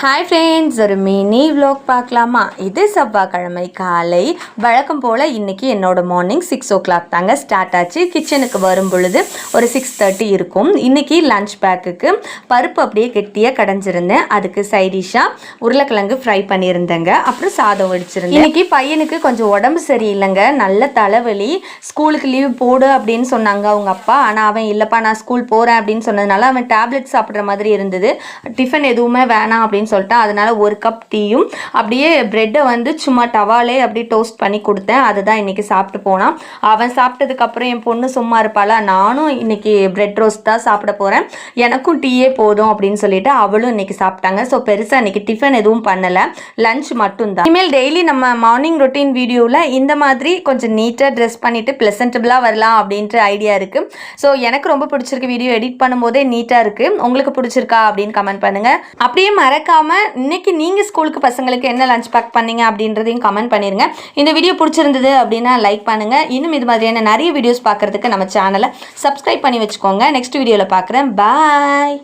Hi friends ஒரு mini vlog பார்க்கலாமா? இது செவ்வாய்க்கிழமை காலை. வழக்கம் போல் இன்றைக்கி என்னோட மார்னிங் சிக்ஸ் ஓ கிளாக் தாங்க ஸ்டார்ட் ஆச்சு. கிச்சனுக்கு வரும் பொழுது ஒரு சிக்ஸ் தேர்ட்டி இருக்கும். இன்றைக்கி லன்ச் பேக்குக்கு பருப்பு அப்படியே கெட்டியாக கடைஞ்சிருந்தேன். அதுக்கு சைடிஷாக உருளைக்கிழங்கு ஃப்ரை பண்ணியிருந்தேங்க. அப்புறம் சாதம் வடிச்சிருந்தேன். இன்றைக்கி பையனுக்கு கொஞ்சம் உடம்பு சரியில்லைங்க. நல்ல தலைவலி. ஸ்கூலுக்கு லீவ் போடு அப்படின்னு சொன்னாங்க அவங்க அப்பா. ஆனால் அவன் இல்லைப்பா நான் ஸ்கூல் போகிறேன் அப்படின்னு சொன்னதுனால அவன் டேப்லெட் சாப்பிட்ற மாதிரி இருந்தது. டிஃபன் எதுவுமே வேணாம் அப்படின்னு சொல்லிட்டான் அதனால ஒரு கப் டீயும் அப்படியே ப்ரெட்டை வந்து சும்மா டவாலே அப்படியே டோஸ்ட் பண்ணி கொடுத்தேன். அதுதான் இன்னைக்கு சாப்பிட்டு போனான். அவன் சாப்பிட்டதுக்கப்புறம் என் பொண்ணு சும்மா இருப்பாளா? நானும் இன்னைக்கு பிரெட் ரோஸ்ட் தான் சாப்பிட போகிறேன் எனக்கும் டீயே போதும் அப்படின்னு சொல்லிட்டு அவளும் இன்னைக்கு சாப்பிட்டாங்க. ஸோ பெருசாக இன்னைக்கு டிஃபன் எதுவும் பண்ணலை. லஞ்ச் மட்டும்தான். இனிமேல் டெய்லி நம்ம மார்னிங் ரொட்டீன் வீடியோவில் இந்த மாதிரி கொஞ்சம் நீட்டாக ட்ரெஸ் பண்ணிட்டு ப்ளசன்டபுளாக வரலாம் அப்படின்ற ஐடியா இருக்குது ஸோ எனக்கு ரொம்ப பிடிச்சிருக்கு வீடியோ எடிட் பண்ணும்போதே நீட்டாக இருக்குது உங்களுக்கு பிடிச்சிருக்கா அப்படின்னு கமெண்ட் பண்ணுங்கள் அப்படியே மறக்காமல் இன்றைக்கி நீங்கள் ஸ்கூலுக்கு பசங்களுக்கு என்ன லஞ்ச் பேக் பண்ணீங்க அப்படின்றதையும் கமெண்ட் பண்ணிடுங்க இந்த வீடியோ பிடிச்சிருந்தது அப்படின்னா லைக் பண்ணுங்கள் இன்னும் இது மாதிரியான நிறைய வீடியோஸ் பார்க்குறதுக்கு நம்ம சேனலை சப்ஸ்கிரைப் பண்ணி வச்சுக்கோங்க. நெக்ஸ்ட் வீடியோவில் பார்க்குறேன். பாய்